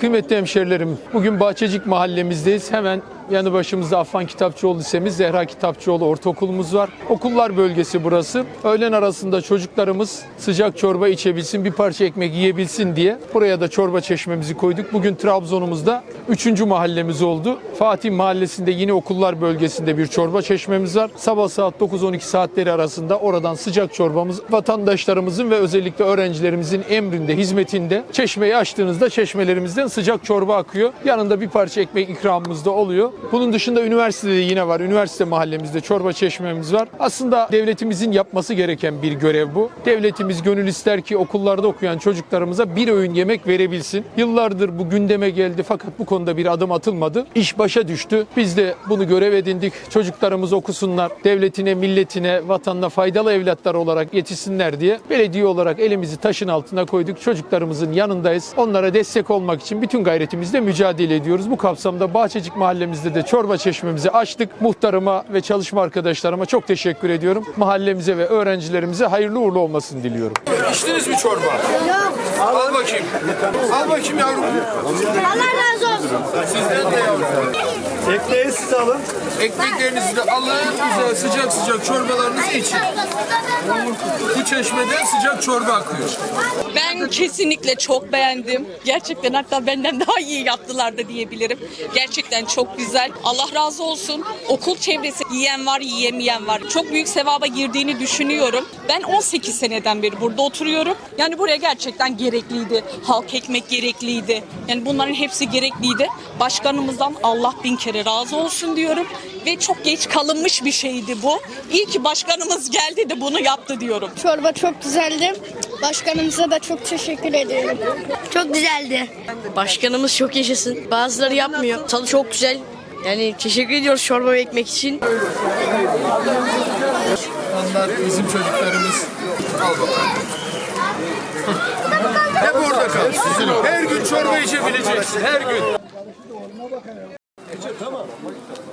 Kıymetli hemşerilerim, bugün Bahçecik mahallemizdeyiz. Hemen yanı başımızda Affan Kitapçıoğlu Lisemiz, Zehra Kitapçıoğlu Ortaokulumuz var. Okullar bölgesi burası. Öğlen arasında çocuklarımız sıcak çorba içebilsin, bir parça ekmek yiyebilsin diye buraya da çorba çeşmemizi koyduk. Bugün Trabzon'umuzda 3. mahallemiz oldu. Fatih Mahallesi'nde yine okullar bölgesinde bir çorba çeşmemiz var. Sabah saat 9-12 saatleri arasında oradan sıcak çorbamız vatandaşlarımızın ve özellikle öğrencilerimizin emrinde, hizmetinde. Çeşmeyi açtığınızda çeşmelerimizden sıcak çorba akıyor. Yanında bir parça ekmek ikramımız da oluyor. Bunun dışında üniversitede yine var. Üniversite mahallemizde çorba çeşmemiz var. Aslında devletimizin yapması gereken bir görev bu. Devletimiz gönül ister ki okullarda okuyan çocuklarımıza bir öğün yemek verebilsin. Yıllardır bu gündeme geldi fakat bu konuda bir adım atılmadı. İş başa düştü. Biz de bunu görev edindik. Çocuklarımız okusunlar. Devletine, milletine, vatanına faydalı evlatlar olarak yetişsinler diye belediye olarak elimizi taşın altına koyduk. Çocuklarımızın yanındayız. Onlara destek olmak için bütün gayretimizle mücadele ediyoruz. Bu kapsamda Bahçecik mahallemizde de çorba çeşmemizi açtık. Muhtarıma ve çalışma arkadaşlarıma çok teşekkür ediyorum. Mahallemize ve öğrencilerimize hayırlı uğurlu olmasını diliyorum. İçtiniz mi çorba? Al bakayım. Al bakayım yavrum. Allah razı olsun. Sizden de yavrum. Ekmeği siz alın. Ekmeklerinizi de alın. Güzel sıcak sıcak çorbalarınızı için. Bu çeşmeden sıcak çorba akıyor. Ben kesinlikle çok beğendim. Gerçekten hatta benden daha iyi yaptılar da diyebilirim. Gerçekten çok güzel. Allah razı olsun. Okul çevresi yiyen var, yiyemeyen var. Çok büyük sevaba girdiğini düşünüyorum. Ben 18 seneden beri burada oturuyorum. Yani buraya gerçekten gerekliydi. Halk ekmek gerekliydi. Yani bunların hepsi gerekliydi. Başkanımızdan Allah bin kere razı olsun diyorum. Ve çok geç kalınmış bir şeydi bu. İyi ki başkanımız geldi de bunu yaptı diyorum. Çorba çok güzeldi. Başkanımıza da çok teşekkür ediyorum. Çok güzeldi. Başkanımız çok yaşasın. Bazıları yapmıyor. Tadı çok güzel. Yani teşekkür ediyoruz çorba ve ekmek için. Onlar bizim çocuklarımız. Al bakalım. Hep orada kal. Her gün çorba içebileceksin. Her gün.